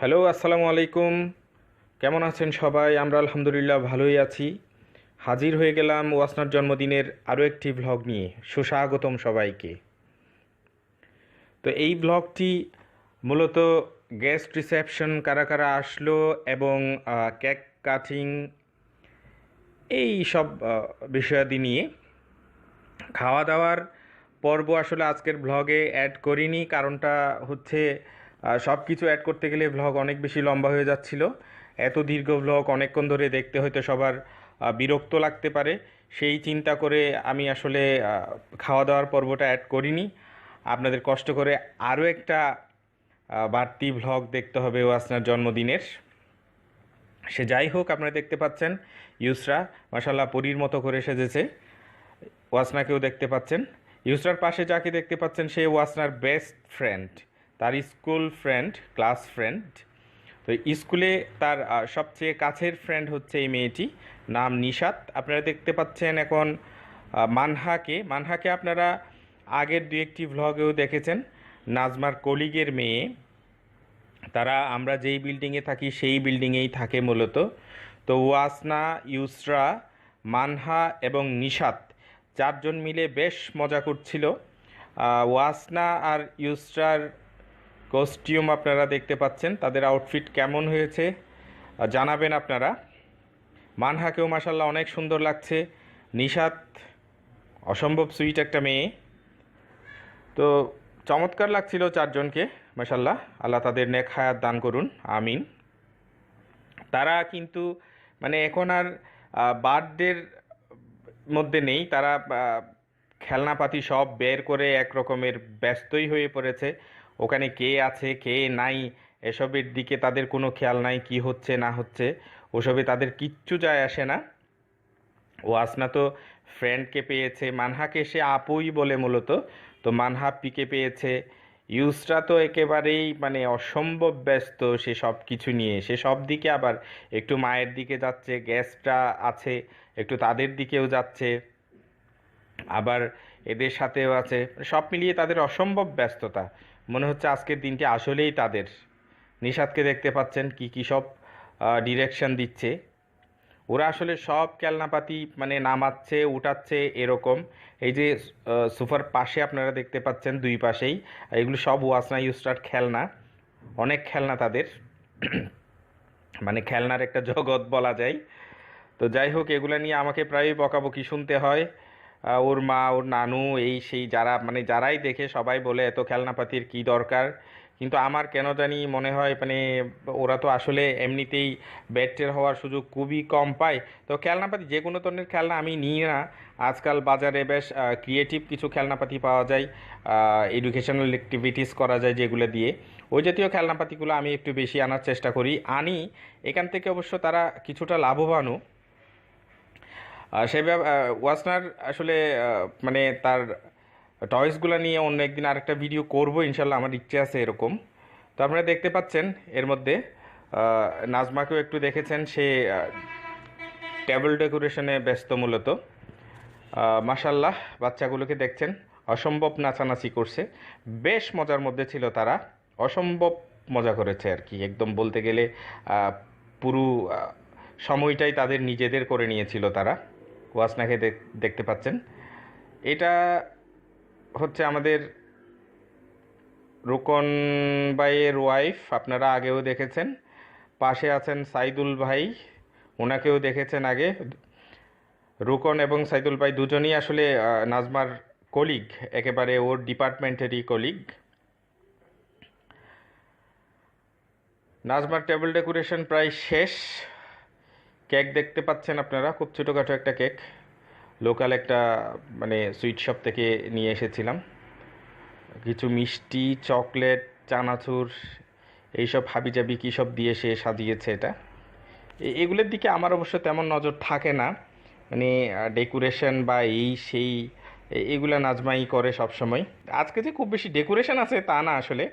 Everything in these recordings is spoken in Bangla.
হ্যালো, আসসালামু আলাইকুম। কেমন আছেন সবাই? আমরা আলহামদুলিল্লাহ ভালোই আছি। হাজির হয়ে গেলাম ওয়াসনার জন্মদিনের আরও একটি ভ্লগ নিয়ে। সুস্বাগতম সবাইকে। তো এই ভ্লগটি মূলত গেস্ট রিসেপশন কারা কারা আসলো এবং কেক কাটিং এই সব বিষয়াদি নিয়ে। খাওয়া দাওয়ার পর্ব আসলে আজকের ব্লগে অ্যাড করিনি। কারণটা হচ্ছে সব কিছু অ্যাড করতে গেলে ভ্লগ অনেক বেশি লম্বা হয়ে যাচ্ছিল। এত দীর্ঘ ভ্লগ অনেকক্ষণ ধরে দেখতে হয়তো সবার বিরক্ত লাগতে পারে। সেই চিন্তা করে আমি আসলে খাওয়া দাওয়ার পর্বটা অ্যাড করিনি। আপনাদের কষ্ট করে আরও একটা বাড়তি ভ্লগ দেখতে হবে ওয়াসনার জন্মদিনের। সে যাই হোক, আপনারা দেখতে পাচ্ছেন ইউসরা মাসাল্লাহ পরীর মতো করে সেজেছে। ওয়াসনাকেও দেখতে পাচ্ছেন। ইউসরার পাশে যাকে দেখতে পাচ্ছেন, সে ওয়াসনার বেস্ট ফ্রেন্ড তার স্কুল ফ্রেন্ড, ক্লাস ফ্রেন্ড। তো স্কুলে তার সবচেয়ে কাছের ফ্রেন্ড হচ্ছে এই মেয়েটি। নাম নিশাত। আপনারা দেখতে পাচ্ছেন এখন মানহাকে। মানহাকে আপনারা আগের দু একটি ভ্লগেও দেখেছেন। নাজমার কলিগের মেয়ে। তারা, আমরা যেই বিল্ডিংয়ে থাকি সেই বিল্ডিংয়েই থাকে মূলত। তো ওয়াসনা, ইউসরা, মানহা এবং নিশাত চারজন মিলে বেশ মজা করছিল। ওয়াসনা আর ইউসরার কস্টিউম আপনারা দেখতে পাচ্ছেন, তাদের আউটফিট কেমন হয়েছে জানাবেন আপনারা। মানহাকেও মাসাল্লাহ অনেক সুন্দর লাগছে। নিশাত, অসম্ভব সুইট একটা মেয়ে। তো চমৎকার লাগছিল চারজনকে মাসাল্লাহ আল্লাহ তাদের নেক হায়াত দান করুন, আমিন। তারা কিন্তু মানে এখন আর বার্থডের মধ্যে নেই, তারা খেলনাপাতি সব বের করে এক রকমের ব্যস্তই হয়ে পড়েছে। ওখানে কে আছে, কে নাই, এসবের দিকে তাদের কোনো খেয়াল নাই, কি হচ্ছে, না হচ্ছে। ওসবে তাদের কিচ্ছু যায় আসে না। ও আসনা তো ফ্রেন্ডকে পেয়েছে, মানহাকে সে আপুই বলে মূলত। তো মানহা পিকে পেয়েছে। ইউসরা তো একেবারেই মানে অসম্ভব ব্যস্ত সে সব কিছু নিয়ে। সে সব দিকে আবার একটু মায়ের দিকে যাচ্ছে গ্যাসটা আছে, একটু তাদের দিকেও যাচ্ছে। আবার এদের সাথেও আছে। সব মিলিয়ে তাদের অসম্ভব ব্যস্ততা। মনে হচ্ছে আজকের দিনটি আসলেই তাদের। নিষাদকে দেখতে পাচ্ছেন কি কি সব ডিরেকশন দিচ্ছে। ওরা আসলে সব খেলনাপাতি মানে নামাচ্ছে, উঠাচ্ছে এরকম। এই যে সোফার পাশে আপনারা দেখতে পাচ্ছেন দুই পাশেই, এগুলো সব ওয়াসনা ইউস্টার খেলনা। অনেক খেলনা তাদের। মানে খেলনার একটা জগৎ বলা যায়। তো যাই হোক, এগুলো নিয়ে আমাকে প্রায়ই বকাবকি শুনতে হয়। ওর মা, ওর নানু, এই সেই যারা মানে যারাই দেখে সবাই বলে এত খেলনাপাতির কি দরকার? কিন্তু আমার কেন জানি মনে হয় মানে ওরা তো আসলে এমনিতেই ব্যাটের হওয়ার সুযোগ খুবই কম পায়। তো খেলনাপাতি, যে কোনো ধরনের খেলনা আমি নিই না। আজকাল বাজারে বেশ ক্রিয়েটিভ কিছু খেলনাপাতি পাওয়া যায়। এডুকেশনাল অ্যাক্টিভিটিস করা যায় যেগুলো দিয়ে। ওই জাতীয় খেলনাপাতিগুলো আমি একটু বেশি আনার চেষ্টা করি। আনি, এখান থেকে অবশ্য তারা কিছুটা লাভবানও। সে ওয়াসনার আসলে মানে তার টয়েসগুলো নিয়ে অন্য একদিন আরেকটা ভিডিও করব, ইনশাল্লাহ আমার ইচ্ছে আছে এরকম। তো আপনারা দেখতে পাচ্ছেন এর মধ্যে নাজমাকেও একটু দেখেছেন, সে টেবিল ডেকোরেশনে ব্যস্ত মূলত। মাসাল্লাহ বাচ্চাগুলোকে দেখছেন, অসম্ভব নাচানাচি করছে। বেশ মজার মধ্যে ছিল তারা, অসম্ভব মজা করেছে আর কি। একদম বলতে গেলে পুরো সময়টাই তাদের নিজেদের করে নিয়েছিল তারা। ওয়াসনাকে দেখ- দেখতে পাচ্ছেন। এটা হচ্ছে আমাদের রুকন ভাইয়ের ওয়াইফ আপনারা আগেও দেখেছেন। পাশে আছেন সাইদুল ভাই ওনাকেও দেখেছেন আগে। রুকন এবং সাইদুল ভাই দুজনই আসলে নাজমার কলিগ একেবারে ওর ডিপার্টমেন্টেরই কলিগ নাজমার টেবিল ডেকোরেশন প্রায় শেষ। কেক দেখতে পাচ্ছেন আপনারা, খুব ছোটোখাটো একটা কেক। লোকাল একটা মানে সুইট শপ থেকে নিয়ে এসেছিলাম। কিছু মিষ্টি, চকলেট, চানাচুর, এইসব হাবিজাবি কী সব দিয়ে সে সাজিয়েছে এটা। এগুলোর দিকে আমার অবশ্য তেমন নজর থাকে না। মানে ডেকোরেশন বা এই সেই এগুলো নাজমাই করে সব সময় আজকে যে খুব বেশি ডেকোরেশন আছে তা না আসলে।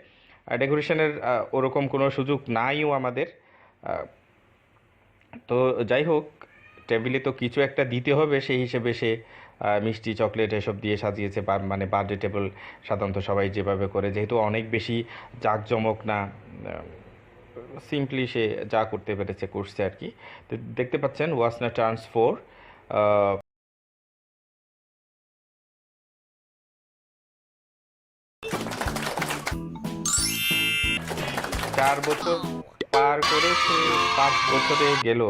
ডেকোরেশনের ওরকম কোনো সুযোগ নাইও আমাদের। তো যাই হোক, টেবিলে তো কিছু একটা দিতে হবে, সেই হিসেবে সে মিষ্টি, চকলেট এসব দিয়ে সাজিয়েছে মানে বার্থডে টেবিল সাধারণত সবাই যেভাবে করে। যেহেতু অনেক বেশি জাঁকজমক না সিম্পলি সে যা করতে পেরেছে করছে আর কি। তো দেখতে পাচ্ছেন, ওয়াসনা টার্নস ফোর চার বছর পার করে সে পাঁচ বছরে গেল।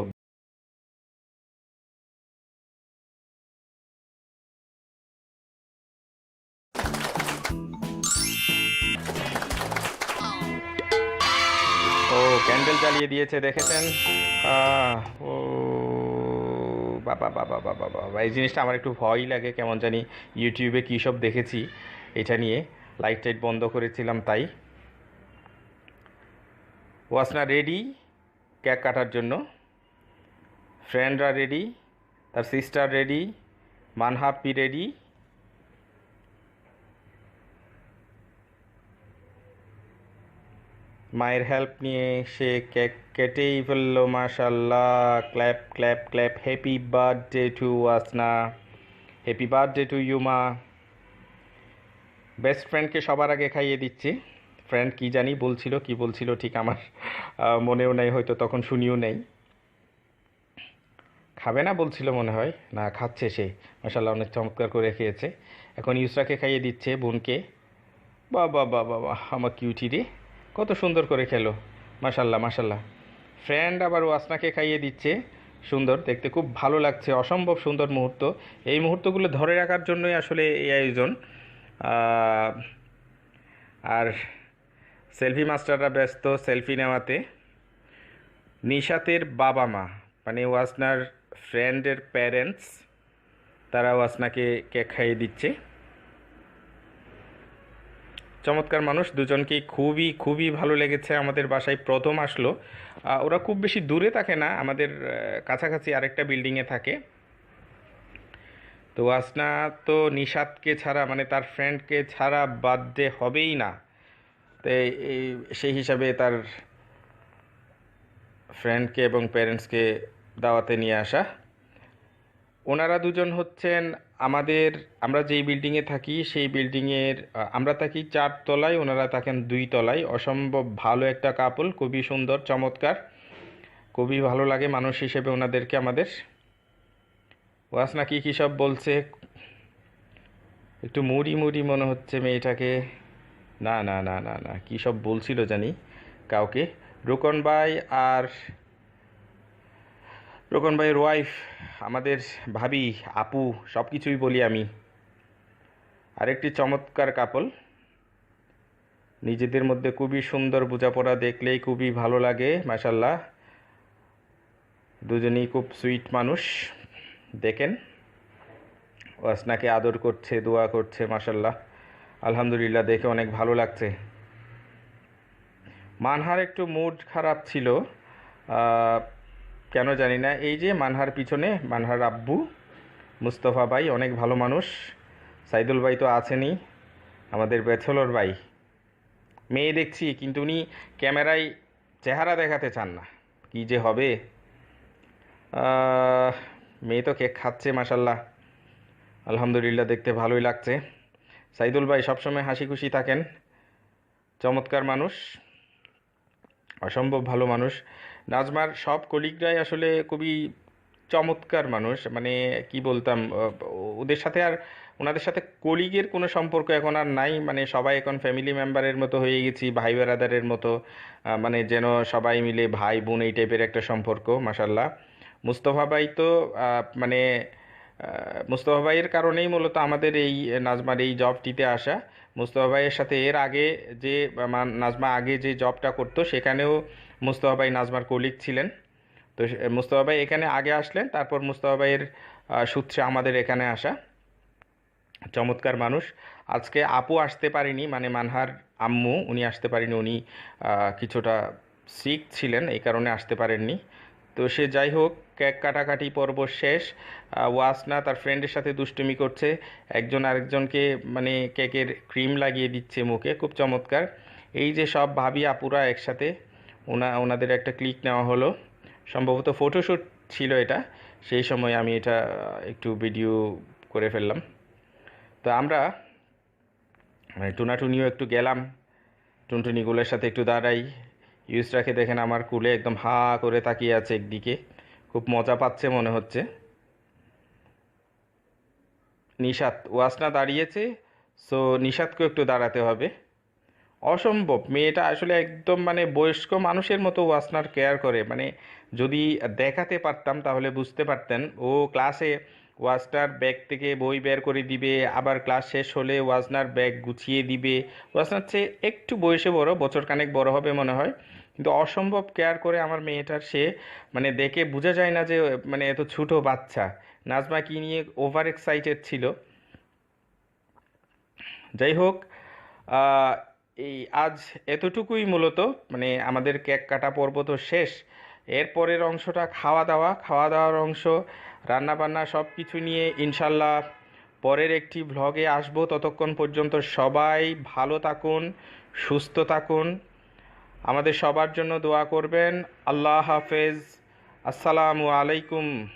ও ক্যান্ডেল জ্বালিয়ে দিয়েছে, দেখেছেন? ও বাবা বাবা বাবা বাবা এই জিনিসটা আমার একটু ভয় লাগে, কেমন জানি ইউটিউবে কী সব দেখেছি, এটা নিয়ে। লাইট টাইট বন্ধ করেছিলাম, তাই। ওয়াসনা রেডি কেক কাটার জন্য। ফ্রেন্ডরা রেডি, তার সিস্টার রেডি, মানহাপ্পি রেডি। মায়ের হেল্প নিয়ে সে কেক কেটেই ফেলল মাশাল্লাহ clap clap clap. Happy birthday to Wasna. Happy birthday to you মা। বেস্ট ফ্রেন্ডকে সবার আগে খাইয়ে দিচ্ছি। ফ্রেন্ড কি জানি বলছিল, কি বলছিল ঠিক আমার মনেও নেই, হয়তো তখন শুনিও নেই। খাবে না বলছিল মনে হয়, না খাচ্ছে সে মাসাল্লাহ অনেক চমৎকার করে খেয়েছে। এখন ইউসরাকে খাইয়ে দিচ্ছে বোনকে। বা বা বা বা আমার কিউটি রে, কত সুন্দর করে খেলো মাসাল্লাহ মাসাল্লাহ ফ্রেন্ড আবার ওয়াসনাকে খাইয়ে দিচ্ছে, সুন্দর, দেখতে খুব ভালো লাগছে, অসম্ভব সুন্দর মুহূর্ত। এই মুহূর্তগুলো ধরে রাখার জন্যই আসলে এই আয়োজন। আর সেলফি মাস্টাররা ব্যস্ত সেলফি নেওয়াতে। নিশাতের বাবা মা মানে ওয়াসনার ফ্রেন্ডের প্যারেন্টস, তারা ওয়াসনাকে কেক খাইয়ে দিচ্ছে। চমৎকার মানুষ, দুজনকেই খুবই খুবই ভালো লেগেছে। আমাদের বাসায় প্রথম আসলো। ওরা খুব বেশি দূরে থাকে না, আমাদের কাছাকাছি আরেকটা বিল্ডিংয়ে থাকে। তো ওয়াসনা তো নিশাদকে ছাড়া মানে তার ফ্রেন্ডকে ছাড়া বার্থডে হবেই না। তো এই- সেই হিসাবে তার ফ্রেন্ডকে এবং প্যারেন্টসকে দাওয়াতে নিয়ে আসা। ওনারা দুজন হচ্ছেন আমাদের, আমরা যেই বিল্ডিংয়ে থাকি, সেই বিল্ডিংয়ের আমরা থাকি চার তলায়, ওনারা থাকেন দুই তলায়। অসম্ভব ভালো একটা কাপল খুবই সুন্দর, চমৎকার। খুবই ভালো লাগে মানুষ হিসেবে ওনাদেরকে আমাদের। ওয়াসনা কি কী সব বলছে? একটু মুড়ি মুড়ি মনে হচ্ছে মেয়েটাকে। না না না না না। কী সব বলছিল জানি কাউকে? রোকন ভাই আর রোকন ভাইয়ের ওয়াইফ আমাদের ভাবি, আপু, সব কিছুই বলি আমি। আরেকটি চমৎকার কাপল নিজেদের মধ্যে খুবই সুন্দর বোঝাপড়া দেখলেই খুবই ভালো লাগে মাসাল্লাহ দুজনেই খুব সুইট মানুষ। দেখেন ওয়াসনাকে আদর করছে, দোয়া করছে মাসাল্লাহ আলহামদুলিল্লাহ, দেখে অনেক ভালো লাগছে। মানহার একটু মুড খারাপ ছিল। কেন জানি না, এই যে মানহার পিছনে, মানহার আব্বু, মুস্তফা ভাই অনেক ভালো মানুষ। সাইদুল ভাই তো আছেনই, আমাদের বেথলর ভাই। মেয়ে দেখছি, কিন্তু উনি ক্যামেরায় চেহারা দেখাতে চান না। কি যে হবে? মেয়ে তো কেক খাচ্ছে মাসাল্লাহ আলহামদুলিল্লাহ, দেখতে ভালোই লাগছে। সাইদুল ভাই সবসময় হাসি খুশি থাকেন। চমৎকার মানুষ, অসম্ভব ভালো মানুষ। নাজমার সব কলিগরাই আসলে খুবই চমৎকার মানুষ। মানে কি বলতাম ওদের সাথে আর ওনাদের সাথে কলিগের কোনো সম্পর্ক এখন আর নাই। মানে সবাই এখন ফ্যামিলি মেম্বারের মতো হয়ে গেছি, ভাই বেরাদারের মতো। মানে যেন সবাই মিলে ভাই বোন এই টাইপের একটা সম্পর্ক মাসাল্লাহ মুস্তফা ভাই তো মানে মুস্তফা ভাইয়ের কারণেই মূলত আমাদের এই নাজমার এই জবটিতে আসা। মুস্তফা ভাইয়ের সাথে এর আগে যে নাজমা আগে যে জবটা করতো, সেখানেও মুস্তফা ভাই নাজমার কলিগ ছিলেন। তো মুস্তফা ভাই এখানে আগে আসলেন, তারপর মুস্তফা ভাইয়ের সূত্রে আমাদের এখানে আসা। চমৎকার মানুষ। আজকে আপু আসতে পারেনি মানে মানহার আম্মু, উনি আসতে পারেনি, উনি কিছুটা সিক ছিলেন, এই কারণে আসতে পারেননি। তো সে যাই হোক, কেক কাটাকাটি পর্ব শেষ। ওয়াসনা তার ফ্রেন্ডের সাথে দুষ্টুমি করছে। একজন আরেকজনকে মানে কেকের ক্রিম লাগিয়ে দিচ্ছে মুখে। খুব চমৎকার। এই যে সব ভাবি আপুরা একসাথে, ওনা, ওনাদের একটা ক্লিক নেওয়া হলো। সম্ভবত ফটোশ্যুট ছিল এটা। সেই সময় আমি এটা একটু ভিডিও করে ফেললাম। তো আমরা মানে টুনাটুনিও একটু গেলাম। টুনটুনিগুলোর সাথে একটু দাঁড়াই। ইউসরাকে দেখেন আমার কুলে একদম হা করে তাকিয়ে আছে একদিকে। খুব মজা পাচ্ছে মনে হচ্ছে। নিশাত, ওয়াসনা দাঁড়িয়েছে, সো নিশাতকেও একটু দাঁড়াতে হবে। অসম্ভব, মেয়েটা আসলে একদম মানে বয়স্ক মানুষের মতো ওয়াসনার কেয়ার করে। মানে যদি দেখাতে পারতাম তাহলে বুঝতে পারতেন। ও ক্লাসে ওয়াসনার ব্যাগ থেকে বই বের করে দিবে, আবার ক্লাস শেষ হলে ওয়াজনার ব্যাগ গুছিয়ে দিবে। ওয়াজনার চেয়ে একটু বয়সে বড়, বছর খানেক বড় হবে মনে হয়। কিন্তু অসম্ভব কেয়ার করে আমার মেয়েটার সে মানে দেখে বোঝা যায় না যে মানে এত ছোটো বাচ্চা। নাজমা কি নিয়ে ওভার এক্সাইটেড ছিল? যাই হোক এই আজ এতটুকুই মূলত। মানে আমাদের কেক কাটা পর্ব তো শেষ। এরপরের অংশটা খাওয়া দাওয়া খাওয়া দাওয়ার অংশ রান্না বান্না সব কিছু নিয়ে ইনশাল্লাহ পরের একটি ভ্লগে আসব। ততক্ষণ পর্যন্ত সবাই ভালো থাকুন, সুস্থ থাকুন। আমাদের সবার জন্য দোয়া করবেন। আল্লাহ হাফেজ। আসসালামু আলাইকুম।